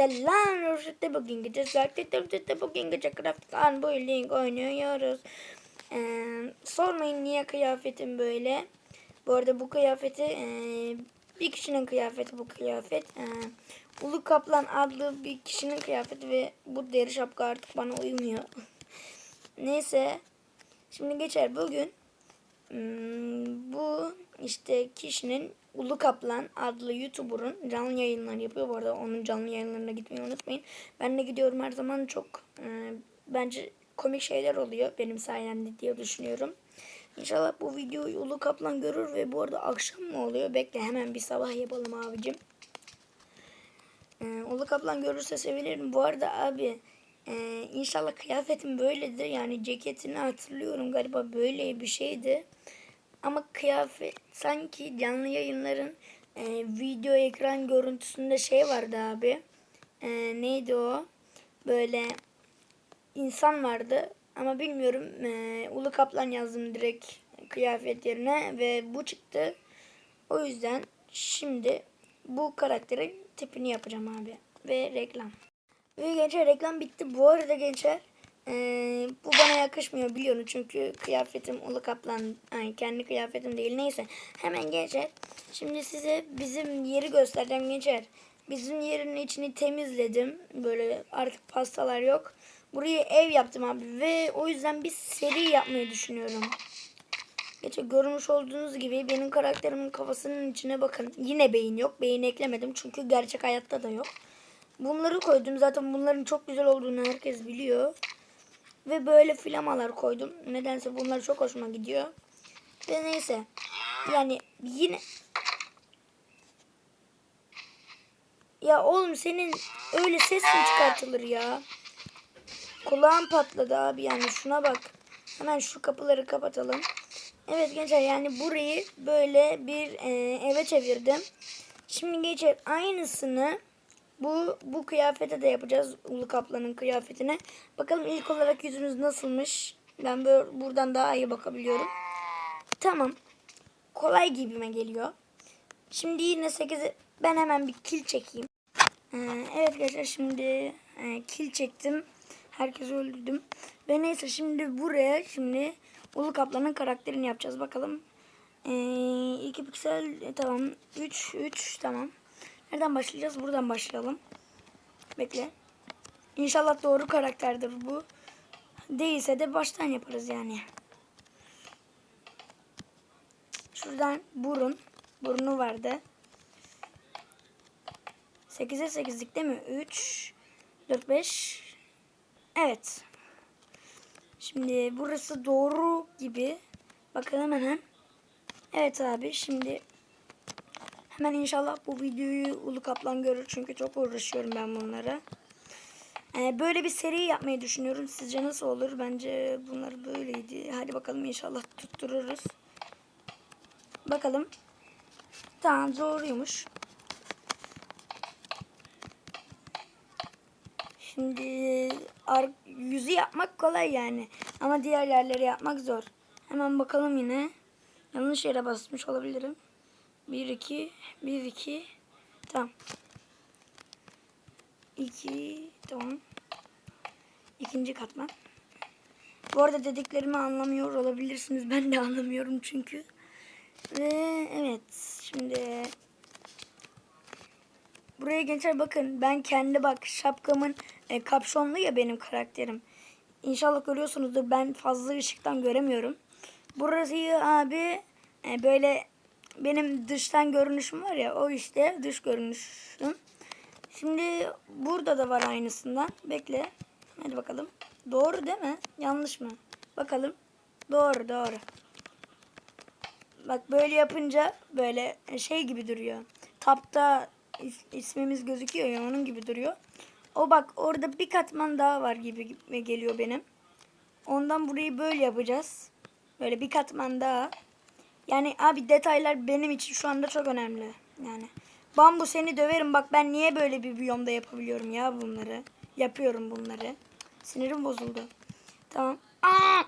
Selam Roşet'te bugün gece Zartet'te bugün gece Craft Unboiling oynuyoruz. Ee, sormayın niye kıyafetim böyle. Bu arada bu kıyafeti e, bir kişinin kıyafeti bu kıyafet. Ee, Ulu Kaplan adlı bir kişinin kıyafeti ve bu deri şapka artık bana uymuyor. Neyse. Şimdi geçer bugün. Hmm, işte kişinin Ulu Kaplan adlı YouTuber'ın canlı yayınlar yapıyor. Bu arada onun canlı yayınlarına gitmeyi unutmayın. Ben de gidiyorum her zaman çok e, bence komik şeyler oluyor benim sayemde diye düşünüyorum. İnşallah bu videoyu Ulu Kaplan görür ve bu arada akşam mı oluyor? Bekle hemen bir sabah yapalım abicim. Ee, Ulu Kaplan görürse sevinirim. Bu arada abi e, inşallah kıyafetim böyledir. Yani ceketini hatırlıyorum galiba böyle bir şeydi. Ama kıyafet sanki canlı yayınların e, video ekran görüntüsünde şey vardı abi. E, neydi o? Böyle insan vardı. Ama bilmiyorum. E, Ulu Kaplan yazdım direkt kıyafet yerine ve bu çıktı. O yüzden şimdi bu karakterin tipini yapacağım abi. Ve reklam. Ve gençler reklam bitti. Bu arada gençler ee, bu bana yakışmıyor biliyorum çünkü kıyafetim Ulu Kaplan yani kendi kıyafetim değil. Neyse hemen gençler şimdi size bizim yeri göstereceğim gençler. Bizim yerin içini temizledim. Böyle artık pastalar yok. Burayı ev yaptım abi ve o yüzden bir seri yapmayı düşünüyorum. Geçen görmüş olduğunuz gibi benim karakterimin kafasının içine bakın. Yine beyin yok beyin eklemedim çünkü gerçek hayatta da yok. Bunları koydum. Zaten bunların çok güzel olduğunu herkes biliyor ve böyle flamalar koydum. Nedense bunlar çok hoşuma gidiyor. Ve neyse. Yani yine... Ya oğlum senin öyle ses mi çıkartılır ya? Kulağım patladı abi yani şuna bak. Hemen şu kapıları kapatalım. Evet gençler yani burayı böyle bir e, eve çevirdim. Şimdi geçer aynısını bu bu kıyafete de yapacağız Ulu Kaplan'ın kıyafetine. Bakalım ilk olarak yüzümüz nasılmış. Ben böyle buradan daha iyi bakabiliyorum. Tamam. Kolay gibime geliyor. Şimdi yine 8'e ben hemen bir kil çekeyim. Ee, evet arkadaşlar şimdi e, kil çektim. Herkesi öldürdüm. Ve neyse şimdi buraya şimdi Ulu Kaplan'ın karakterini yapacağız. Bakalım. Ee, 2 piksel e, tamam. 3 3 tamam. Nereden başlayacağız? Buradan başlayalım. Bekle. İnşallah doğru karakterdir bu. Değilse de baştan yaparız yani. Şuradan burun. Burnu vardı. 8'e 8'lik değil mi? 3, 4, 5. Evet. Şimdi burası doğru gibi. Bakalım hemen. Evet abi şimdi Hemen inşallah bu videoyu Ulu Kaplan görür. Çünkü çok uğraşıyorum ben bunlara. Ee, böyle bir seri yapmayı düşünüyorum. Sizce nasıl olur? Bence bunlar böyleydi. Hadi bakalım inşallah tuttururuz. Bakalım. Tamam doğruymuş. Şimdi yüzü yapmak kolay yani. Ama diğer yerleri yapmak zor. Hemen bakalım yine. Yanlış yere basmış olabilirim. 1 2 1 2 tamam. 2 tamam. İkinci katman. Bu arada dediklerimi anlamıyor olabilirsiniz. Ben de anlamıyorum çünkü. Ve evet şimdi buraya gençler bakın ben kendi bak şapkamın e, kapşonlu ya benim karakterim. İnşallah görüyorsunuzdur. Ben fazla ışıktan göremiyorum. Burası abi e, böyle benim dıştan görünüşüm var ya o işte dış görünüşüm. Şimdi burada da var aynısından. Bekle. Hadi bakalım. Doğru değil mi? Yanlış mı? Bakalım. Doğru doğru. Bak böyle yapınca böyle şey gibi duruyor. Tapta is ismimiz gözüküyor ya onun gibi duruyor. O bak orada bir katman daha var gibi geliyor benim. Ondan burayı böyle yapacağız. Böyle bir katman daha. Yani abi detaylar benim için şu anda çok önemli. Yani bambu seni döverim bak ben niye böyle bir biyomda yapabiliyorum ya bunları. Yapıyorum bunları. Sinirim bozuldu. Tamam. Aa!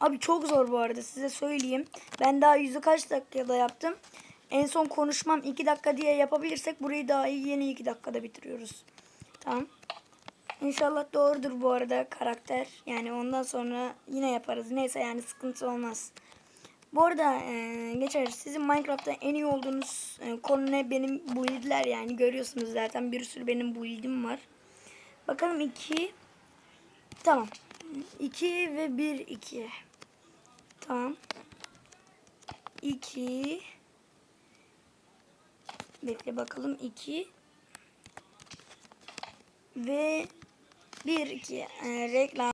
Abi çok zor bu arada size söyleyeyim. Ben daha yüzü kaç dakikada yaptım. en son konuşmam 2 dakika diye yapabilirsek burayı daha iyi yeni 2 dakikada bitiriyoruz. Tamam. İnşallah doğrudur bu arada karakter. Yani ondan sonra yine yaparız. Neyse yani sıkıntı olmaz. Bu arada e, geçer sizin Minecraft'ta en iyi olduğunuz e, konu ne? Benim build'ler yani görüyorsunuz zaten bir sürü benim build'im var. Bakalım 2 Tamam. 2 ve 1 2. Tamam. 2 Bekle bakalım 2 ve 1 2 e, reklam.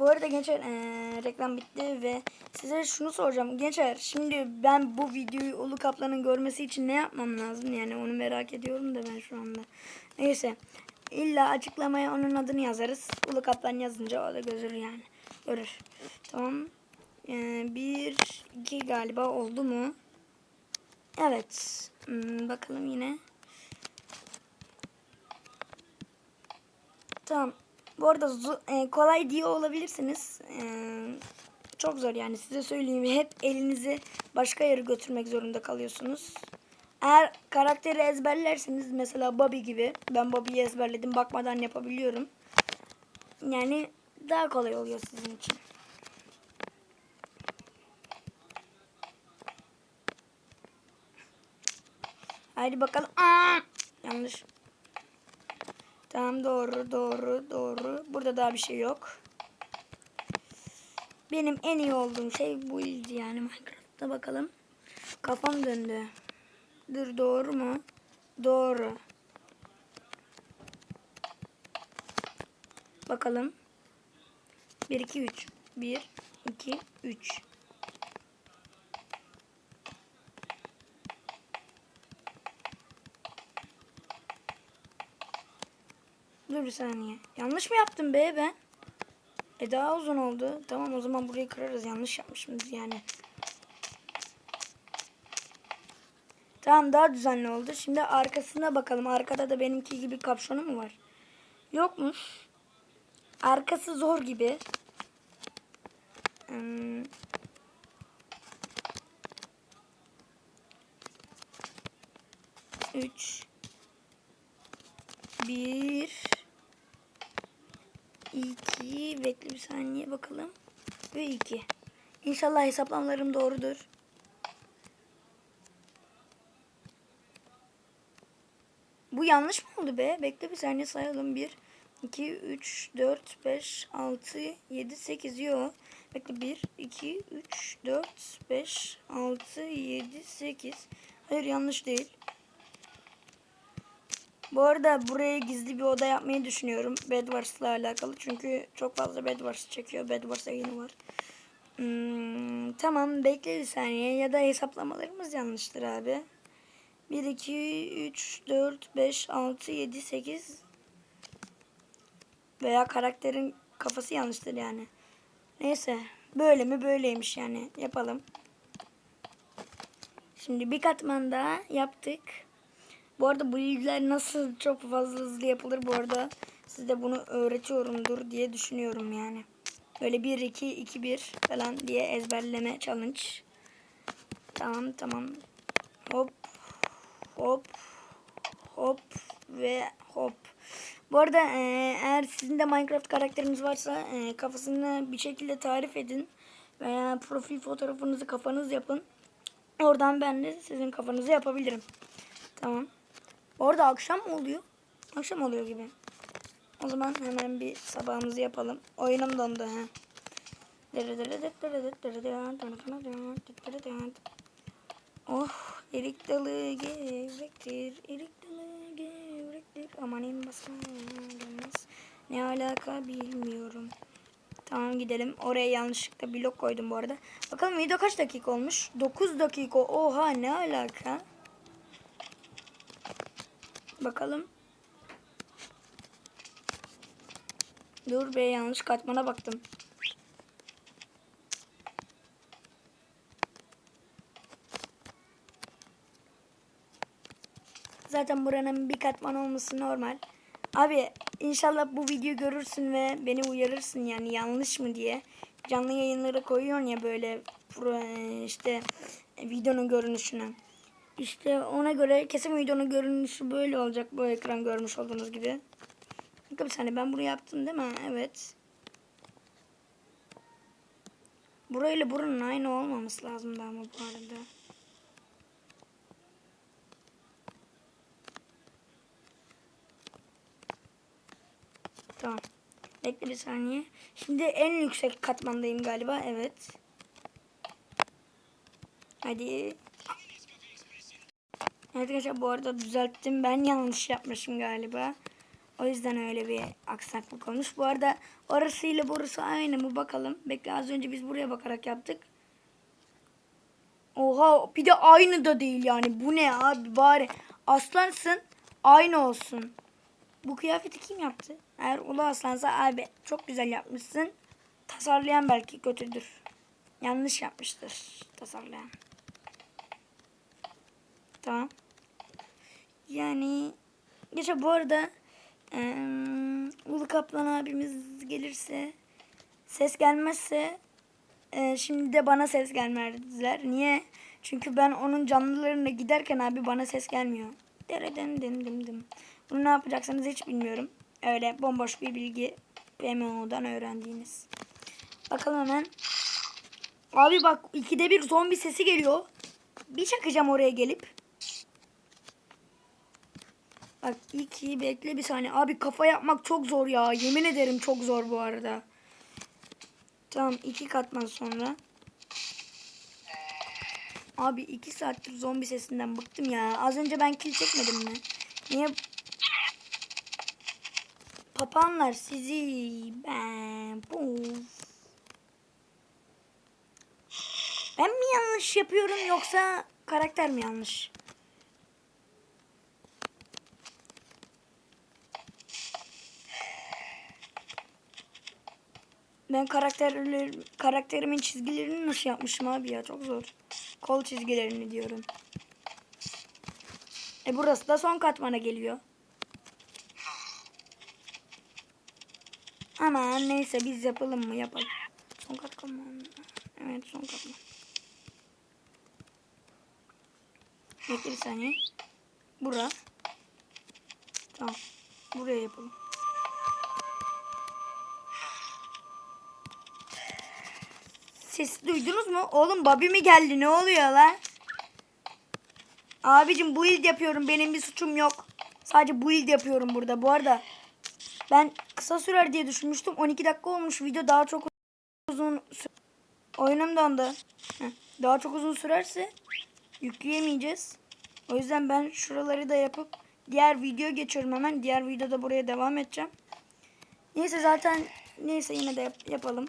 Bu arada gençler e, reklam bitti ve size şunu soracağım. Gençler şimdi ben bu videoyu Ulu Kaplan'ın görmesi için ne yapmam lazım? Yani onu merak ediyorum da ben şu anda. Neyse. İlla açıklamaya onun adını yazarız. Ulu Kaplan yazınca o da görür yani. Görür. Tamam. E, bir, iki galiba oldu mu? Evet. Hmm, bakalım yine. Tamam. Bu arada e, kolay diye olabilirsiniz. E, çok zor yani size söyleyeyim. Hep elinizi başka yere götürmek zorunda kalıyorsunuz. Eğer karakteri ezberlerseniz mesela Bobby gibi. Ben Bobby'yi ezberledim. Bakmadan yapabiliyorum. Yani daha kolay oluyor sizin için. Haydi bakalım. Aa! Yanlış. Tamam doğru doğru doğru. Burada daha bir şey yok. Benim en iyi olduğum şey bu ildi yani Minecraft'ta bakalım. Kafam döndü. Dur doğru mu? Doğru. Bakalım. 1 2 3. 1 2 3. Dur bir saniye. Yanlış mı yaptım be ben? E daha uzun oldu. Tamam o zaman burayı kırarız. Yanlış yapmışız yani. Tamam daha düzenli oldu. Şimdi arkasına bakalım. Arkada da benimki gibi kapşonu mu var? Yokmuş. Arkası zor gibi. Hmm. Üç. Bir. İki. Bekle bir saniye bakalım. Ve iki. İnşallah hesaplamalarım doğrudur. Bu yanlış mı oldu be? Bekle bir saniye sayalım. 1, 2, 3, 4, 5, 6, 7, 8. Yo. Bekle 1, 2, 3, 4, 5, 6, 7, 8. Hayır yanlış değil. Bu arada buraya gizli bir oda yapmayı düşünüyorum. Bedwars'la alakalı. Çünkü çok fazla Bedwars çekiyor. Bedwars yayını var. Hmm, tamam bekle bir saniye. Ya da hesaplamalarımız yanlıştır abi. 1, 2, 3, 4, 5, 6, 7, 8 veya karakterin kafası yanlıştır yani. Neyse. Böyle mi böyleymiş yani. Yapalım. Şimdi bir katman daha yaptık. Bu arada bu ilgiler nasıl çok fazla hızlı yapılır bu arada size bunu öğretiyorumdur diye düşünüyorum yani. Böyle 1 2 2 1 falan diye ezberleme challenge. Tamam tamam. Hop hop hop ve hop. Bu arada e, eğer sizin de Minecraft karakteriniz varsa e, kafasını bir şekilde tarif edin veya profil fotoğrafınızı kafanız yapın. Oradan ben de sizin kafanızı yapabilirim. Tamam. Orada akşam mı oluyor? Akşam oluyor gibi. O zaman hemen bir sabahımızı yapalım. Oyunum dondu ha. Oh, erik dalı gevrektir, erik dalı gevrektir. Amanin basma gelmez. Ne alaka bilmiyorum. Tamam gidelim. Oraya yanlışlıkla blok koydum bu arada. Bakalım video kaç dakika olmuş? 9 dakika. Oha ne alaka? Bakalım. Dur be yanlış katmana baktım. Zaten buranın bir katman olması normal. Abi inşallah bu videoyu görürsün ve beni uyarırsın yani yanlış mı diye. Canlı yayınları koyuyorsun ya böyle işte videonun görünüşünü. İşte ona göre kesin videonun görünüşü böyle olacak bu ekran görmüş olduğunuz gibi. Bakın bir saniye ben bunu yaptım değil mi? Evet. Burayla buranın aynı olmaması lazımdı ama bu arada. Tamam. Bekle bir saniye. Şimdi en yüksek katmandayım galiba. Evet. Hadi. Arkadaşlar bu arada düzelttim. Ben yanlış yapmışım galiba. O yüzden öyle bir aksaklık olmuş. Bu arada orasıyla burası aynı mı bakalım. Bekle az önce biz buraya bakarak yaptık. Oha bir de aynı da değil yani. Bu ne abi bari aslansın aynı olsun. Bu kıyafeti kim yaptı? Eğer Ulu Aslansa abi çok güzel yapmışsın. Tasarlayan belki kötüdür. Yanlış yapmıştır tasarlayan. Tamam. Yani geçe bu arada eee Ulu Kaplan abimiz gelirse ses gelmezse eee, şimdi de bana ses gelmezler. Niye? Çünkü ben onun canlılarına giderken abi bana ses gelmiyor. Deredim dim dim dim. Bunu ne yapacaksınız hiç bilmiyorum. Öyle bomboş bir bilgi PMO'dan öğrendiğiniz. Bakalım hemen. Abi bak ikide bir zombi sesi geliyor. Bir çakacağım oraya gelip. Bak iki bekle bir saniye. Abi kafa yapmak çok zor ya. Yemin ederim çok zor bu arada. Tamam iki katman sonra. Abi iki saattir zombi sesinden bıktım ya. Az önce ben kill çekmedim mi? Niye? Papanlar sizi ben puf. Ben mi yanlış yapıyorum yoksa karakter mi yanlış? Ben karakterler, karakterimin çizgilerini nasıl yapmışım abi ya çok zor. Kol çizgilerini diyorum. E burası da son katmana geliyor. Aman neyse biz yapalım mı yapalım. Son katman. Evet son katman. Bekle bir saniye. Bura. Tamam. Buraya yapalım. Ses duydunuz mu? Oğlum Bobby mi geldi? Ne oluyor lan? Abicim build yapıyorum. Benim bir suçum yok. Sadece build yapıyorum burada. Bu arada ben kısa sürer diye düşünmüştüm. 12 dakika olmuş. Video daha çok uzun Oyunum dondu. Daha çok uzun sürerse yükleyemeyeceğiz. O yüzden ben şuraları da yapıp diğer video geçiyorum hemen. Diğer videoda buraya devam edeceğim. Neyse zaten neyse yine de yap- yapalım.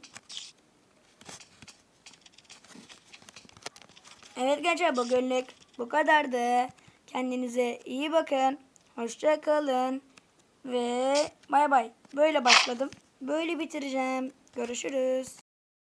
Evet gençler bugünlük bu kadardı. Kendinize iyi bakın. Hoşça kalın. Ve bay bay. Böyle başladım. Böyle bitireceğim. Görüşürüz.